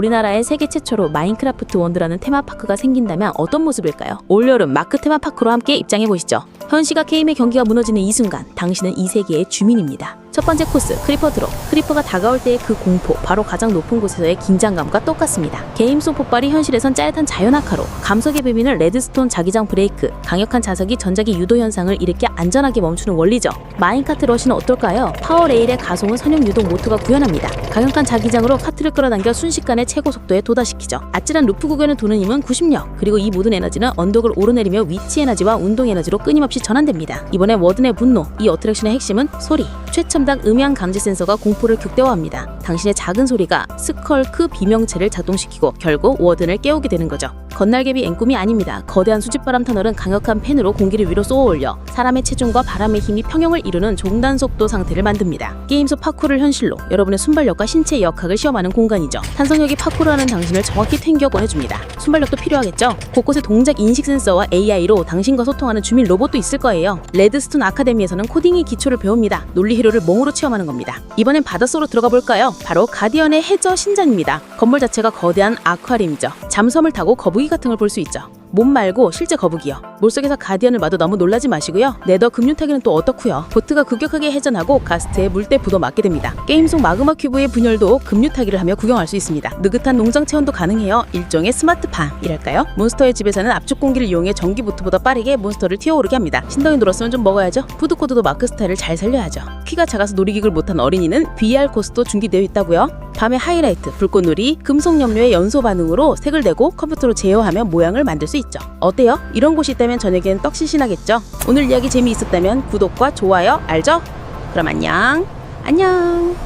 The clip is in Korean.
우리나라에 세계 최초로 마인크래프트 원드라는 테마파크가 생긴다면 어떤 모습일까요? 올여름 마크 테마파크로 함께 입장해 보시죠. 현 시각 게임의 경기가 무너지는 이 순간 당신은 이 세계의 주민입니다. 첫 번째 코스 크리퍼 드롭. 크리퍼가 다가올 때의 그 공포 바로 가장 높은 곳에서의 긴장감과 똑같습니다. 게임 속 폭발이 현실에선 짜릿한 자연학화로 감속의 비비는 레드스톤 자기장 브레이크 강력한 자석이 전자기 유도 현상을 일으켜 안전하게 멈추는 원리죠. 마인카트 러시는 어떨까요? 파워 레일의 가속은 선형 유동 모터가 구현합니다. 강력한 자기장으로 카트를 끌어당겨 순식간에 최고 속도에 도달시키죠. 아찔한 루프 구간을 도는 힘은 90력 그리고 이 모든 에너지는 언덕을 오르내리며 위치 에너지와 운동 에너지로 끊임없이 전환됩니다. 이번에 워든의 분노 이 어트랙션의 핵심은 소리 최첨단 음향 감지 센서가 공포를 극대화합니다. 당신의 작은 소리가 스컬크 비명체를 작동시키고 결국 워든을 깨우게 되는 거죠. 건날개비 앵꿈이 아닙니다. 거대한 수직바람 터널은 강력한 팬으로 공기를 위로 쏘아 올려 사람의 체중과 바람의 힘이 평형을 이루는 종단 속도 상태를 만듭니다. 게임 속 파쿠르를 현실로 여러분의 순발력과 신체의 역학을 시험하는 공간이죠. 탄성력이 파쿠르하는 당신을 정확히 튕겨 꺼내줍니다. 순발력도 필요하겠죠? 곳곳에 동작 인식 센서와 AI로 당신과 소통하는 주민 로봇도 있을 거예요. 레드스톤 아카데미에서는 코딩의 기초를 배웁니다. 논리 히로를 몽으로 체험하는 겁니다. 이번엔 바닷속으로 들어가 볼까요? 바로 가디언의 해저 신전입니다. 건물 자체가 거대한 아쿠아리움이죠. 잠섬을 타고 거북이 같은 걸 볼 수 있죠. 몸 말고 실제 거북이요. 물속에서 가디언을 봐도 너무 놀라지 마시고요. 네더 금융타기는 또 어떻고요? 보트가 급격하게 회전하고 가스트에 물때 부도 맞게 됩니다. 게임 속 마그마 큐브의 분열도 금융타기를 하며 구경할 수 있습니다. 느긋한 농장 체험도 가능해요. 일종의 스마트팜이랄까요? 몬스터의 집에서는 압축 공기를 이용해 전기 보트보다 빠르게 몬스터를 튀어오르게 합니다. 신덩이 놀았으면 좀 먹어야죠. 푸드코드도 마크 스타일을 잘 살려야죠. 키가 작아서 놀이기구를 못한 어린이는 VR 코스도 준비되어 있다고요. 밤의 하이라이트, 불꽃놀이, 금속 염료의 연소 반응으로 색을 내고 컴퓨터로 제어하며 모양을 만들 수 있죠. 어때요? 이런 곳이 있다면 저녁엔 떡신신하겠죠? 오늘 이야기 재미있었다면 구독과 좋아요 알죠? 그럼 안녕. 안녕.